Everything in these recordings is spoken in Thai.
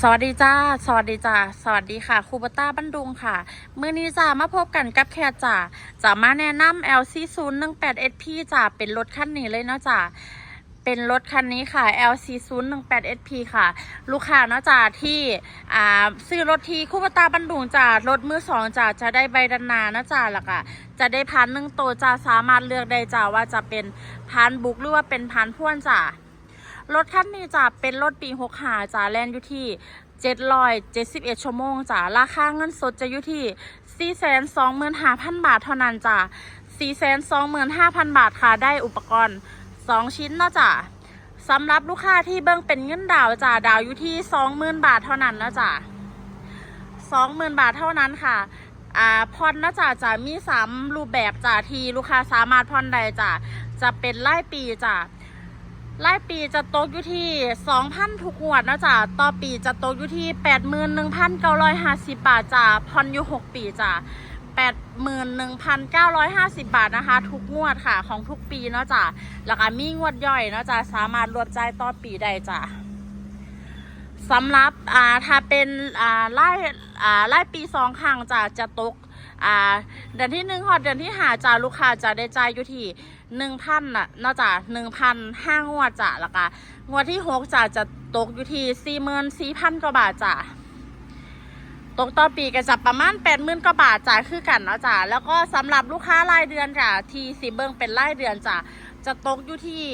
สวัสดีจ้า สวัสดีจ้า สวัสดีค่ะครูปต้าบันดุงค่ะ มื้อนี้จ้ามาพบกันกับแคจ้าจะมาแนะนำ LC 0 1 8 SP จ้าเป็นรถคันนี้เลยเนาะจ้าเป็นรถคันนี้ค่ะ LC 0 1 8 SP ค่ะ ลูกค้าเนาะจ้าที่อ่าซื้อรถที่ครูปต้าบันดุงจ้ารถมือสองจ้าจะได้ใบดันนาเนาะจ้าแล้วก็จะได้พันหนึ่งโตจ้าสามารถเลือกได้จ้าว่าจะเป็นพันบุกหรือว่าเป็นพันพ่วนจ้า รถคันนี้จะเป็นรถปี6หาจ้าแลนอยู่ที่771ชั่วโมงจ้าราคาเงินสดจะอยู่ที่425,000บาทเท่านั้นจ้า425,000บาทค่ะได้อุปกรณ์2ชิ้นนะจ้าสำหรับลูกค้าที่เบิ่งเป็นเงินดาวจ้าดาวอยู่ที่20,000บาทเท่านั้นนะจ้า20,000บาทเท่านั้นค่ะอ่าพอนนะจ๊ะจะมีสามรูปแบบจ้ะที่ลูกค้าสามารถพอนได้จ้ะจะเป็นรายปีจ้ะ รายปีจะตกอยู่ที่สองพันทุกงวดนะจ๊ะ ต่อปีจะตกอยู่ที่แปดหมื่นหนึ่งพันเก้าร้อยห้าสิบบาทจ้ะพอนอยู่หกปีจ้ะแปดหมื่นหนึ่งพันเก้าร้อยห้าสิบบาทนะคะ ทุกงวดค่ะของทุกปีเนาะจ้ะแล้วก็มีงวดย่อยเนาะจ้ะสามารถรวบจ่ายต่อปีได้จ้ะสำหรับอ่าถ้าเป็นอ่าไล่อ่าไล่ปีสองครั้งจะจะตก อ่าเดือนที่หนึ่งหอดเดือนที่หาจะลูกค้าจะได้จ่ายอยู่ที่หนึ่งพันน่ะนอกจากหนึ่งพันห้างวดจ้ะแล้วก็งวดที่หกจะจะตกอยู่ที่สี่หมื่นสี่พันกว่าบาทจ้ะตกต่อปีก็จะประมาณแปดหมื่นกว่าบาทจ้ะคือกันเนาะจ้ะแล้วก็สำหรับลูกค้ารายเดือนจ้ะทีสีเบิงเป็นรายเดือนจ้ะจะตกอยู่ที่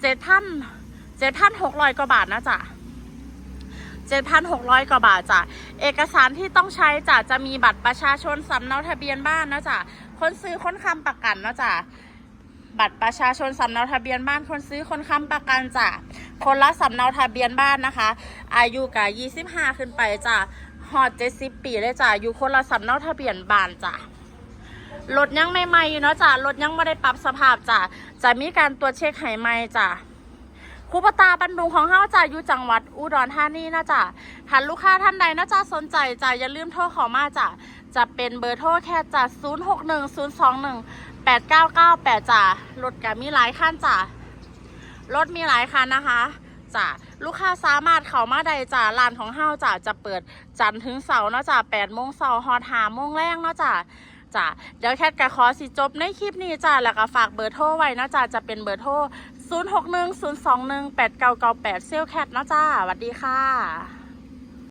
เจ็ดพันเจ็ดพันหกร้อยกว่าบาทนะจ้ะ 7,600 กว่าบาทจ้ะเอกสารที่ต้องใช้จ้ะจะมีบัตรประชาชนสำเนาทะเบียนบ้านนะจ้ะคนซื้อคนค้ำประกันนะจ้ะบัตรประชาชนสำเนาทะเบียนบ้านคนซื้อคนค้ำประกันจ้ะคนละสำเนาทะเบียนบ้านนะคะ อายุกับ25 ขึ้นไปจ้ะหอด70ปีเลยจ้ะอยู่คนละสำเนาทะเบียนบ้านจ้ะรถยังใหม่ๆอยู่เนาะจ้ะรถยังไม่ได้ปรับสภาพจ้ะจะมีการตรวจเช็คไหใหม่จ้ะ คูปตาบันดุงของเฮาจ้ะอยู่จังหวัดอุดรธานีนะจ๊ะถ้าลูกค้าท่านใดนะจ๊ะสนใจจ้ะอย่าลืมโทรเข้ามาจ้ะจะเป็นเบอร์โทรแค่จ้ะ0 6 1 0 2 1 8 9 9 8จ้ะรถก็มีหลายคันจ้ะรถมีหลายคันนะคะจ้ะลูกค้าสามารถเข้ามาได้จ้ะร้านของเฮาจ้ะจะเปิดจันทร์ถึงเสาร์เนาะจ้ะ8โมงเสาร์ฮอด5โมงแรงเนาะจ้ะจ้ะเดี๋ยวแคทกะขอสิจบในคลิปนี้จ้ะแล้วก็ฝากเบอร์โทรไว้นะจ้ะจะเป็นเบอร์โทร 0610218998 เซลแคทนะจ้าสวัสดีค่ะ